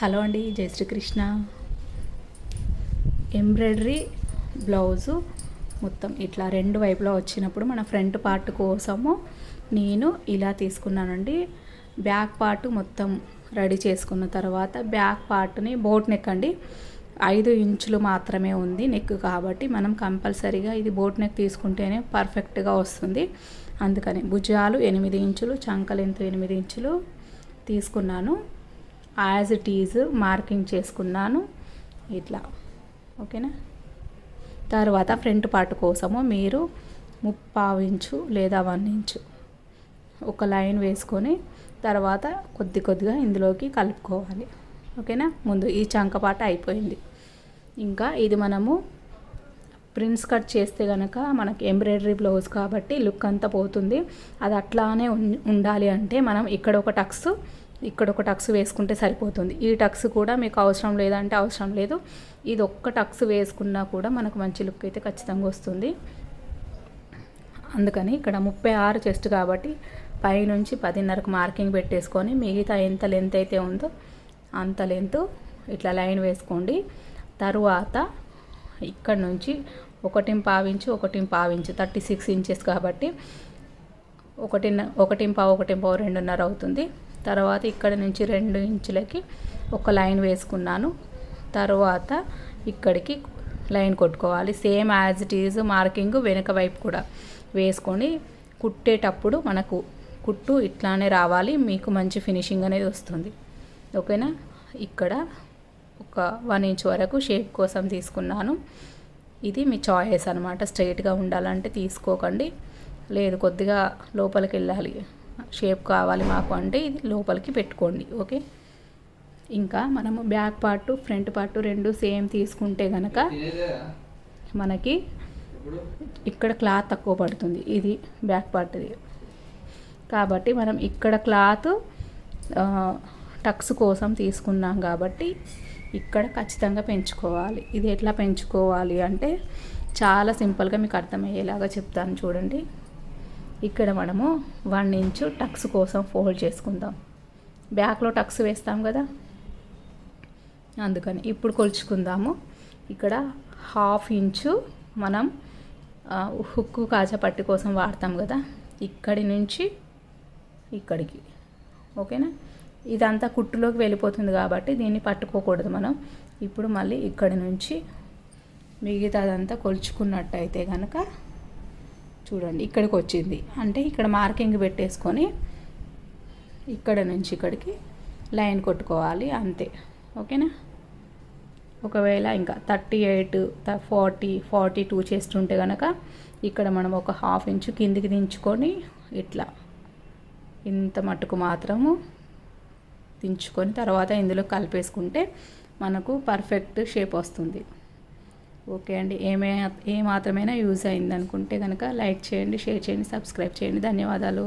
Hello అండి జై Srikrishna. Embroidery blouse మొత్తం ఇట్లా రెండు వైపులా వచ్చినప్పుడు మన ఫ్రంట్ పార్ట్ కోసము నేను ఇలా తీసుకున్నానండి. బ్యాక్ పార్ట్ మొత్తం రెడీ చేసుకున్న తర్వాత బ్యాక్ పార్ట్ని బోట్ నెక్ అండి. ఐదు ఇంచులు మాత్రమే ఉంది నెక్ కాబట్టి మనం కంపల్సరీగా ఇది బోట్ నెక్ తీసుకుంటేనే పర్ఫెక్ట్గా వస్తుంది. అందుకని భుజాలు ఎనిమిది ఇంచులు చంకలెంతు ఎనిమిది ఇంచులు తీసుకున్నాను. యాజ్ ఇట్ ఈజ్ మార్కింగ్ చేసుకున్నాను. ఇట్లా. ఓకేనా? తర్వాత ఫ్రంట్ పార్ట్ కోసము మీరు ముప్పావు ఇంచు లేదా వన్ ఇంచు ఒక లైన్ వేసుకొని తర్వాత కొద్ది కొద్దిగా ఇందులోకి కలుపుకోవాలి. ఓకేనా? ముందు ఈ చంక పాట అయిపోయింది. ఇంకా ఇది మనము ప్రిన్స్ కట్ చేస్తే కనుక మనకి ఎంబ్రాయిడరీ బ్లౌజ్ కాబట్టి లుక్ అంతా పోతుంది. అది అట్లానే ఉండాలి అంటే మనం ఇక్కడ ఒక టక్స్ ఇక్కడ ఒక టక్స్ వేసుకుంటే సరిపోతుంది. ఈ టక్స్ కూడా మీకు అవసరం లేదంటే అవసరం లేదు. ఇది ఒక్క టక్స్ వేసుకున్నా కూడా మనకు మంచి లుక్ అయితే ఖచ్చితంగా వస్తుంది. అందుకని ఇక్కడ ముప్పై ఆరు చెస్ట్ కాబట్టి పైనుంచి పదిన్నరకు మార్కింగ్ పెట్టేసుకొని మిగతా ఎంత లెంత్ అయితే ఉందో అంత లెంత్ ఇట్లా లైన్ వేసుకోండి. తరువాత ఇక్కడ నుంచి ఒకటి పావించు ఒకటి పావించు థర్టీ సిక్స్ ఇంచెస్ కాబట్టి ఒకటి ఒకటి పావు ఒకటి పావు రెండున్నర అవుతుంది. తర్వాత ఇక్కడ నుంచి రెండు ఇంచులకి ఒక లైన్ వేసుకున్నాను. తర్వాత ఇక్కడికి లైన్ కొట్టుకోవాలి. Same as it is marking వెనుక వైపు కూడా వేసుకొని కుట్టేటప్పుడు మనకు కుట్టు ఇట్లానే రావాలి. మీకు మంచి ఫినిషింగ్ అనేది వస్తుంది. ఓకేనా? ఇక్కడ ఒక వన్ ఇంచ్ వరకు షేప్ కోసం తీసుకున్నాను. ఇది మీ చాయిస్ అనమాట స్ట్రైట్గా ఉండాలంటే తీసుకోకండి. లేదు కొద్దిగా లోపలికి వెళ్ళాలి. షేప్ కావాలి మాకు అంటే ఇది లోపలికి పెట్టుకోండి ఓకే? ఇంకా మనము బ్యాక్ పార్ట్ ఫ్రంట్ పార్ట్ రెండు సేమ్ తీసుకుంటే కనుక మనకి ఇక్కడ క్లాత్ తక్కువ పడుతుంది ఇది బ్యాక్ పార్ట్ది. కాబట్టి మనం ఇక్కడ క్లాత్ టక్స్ కోసం తీసుకున్నాం కాబట్టి ఇక్కడ ఖచ్చితంగా పెంచుకోవాలి. ఇది ఎట్లా పెంచుకోవాలి అంటే చాలా సింపుల్గా మీకు అర్థమయ్యేలాగా చెప్తాను చూడండి. ఇక్కడ మనము వన్ ఇంచు టక్స్ కోసం ఫోల్డ్ చేసుకుందాం. బ్యాక్లో టక్స్ వేస్తాం కదా? అందుకని ఇప్పుడు కొలుచుకుందాము. ఇక్కడ హాఫ్ ఇంచు మనం హుక్కు కాజా పట్టి కోసం వాడతాం కదా? ఇక్కడి నుంచి ఇక్కడికి. ఓకేనా? ఇదంతా కుట్టులోకి వెళ్ళిపోతుంది కాబట్టి దీన్ని పట్టుకోకూడదు మనం. ఇప్పుడు మళ్ళీ ఇక్కడి నుంచి మిగతాదంతా కొలుచుకున్నట్టయితే కనుక చూడండి ఇక్కడికి వచ్చింది అంటే ఇక్కడ మార్కింగ్ పెట్టేసుకొని ఇక్కడ నుంచి ఇక్కడికి లైన్ కొట్టుకోవాలి అంతే. ఓకేనా? ఒకవేళ ఇంకా thirty eight forty forty two చేస్తుంటే కనుక ఇక్కడ మనం ఒక హాఫ్ ఇంచు కిందికి దించుకొని ఇట్లా ఇంత మట్టుకు మాత్రము దించుకొని తర్వాత ఇందులో కలిపేసుకుంటే మనకు పర్ఫెక్ట్ షేప్ వస్తుంది. ఓకే అండి. ఏమే ఏ మాత్రమైనా యూజ్ అయింది అనుకుంటే కనుక లైక్ చేయండి షేర్ చేయండి సబ్స్క్రైబ్ చేయండి. ధన్యవాదాలు.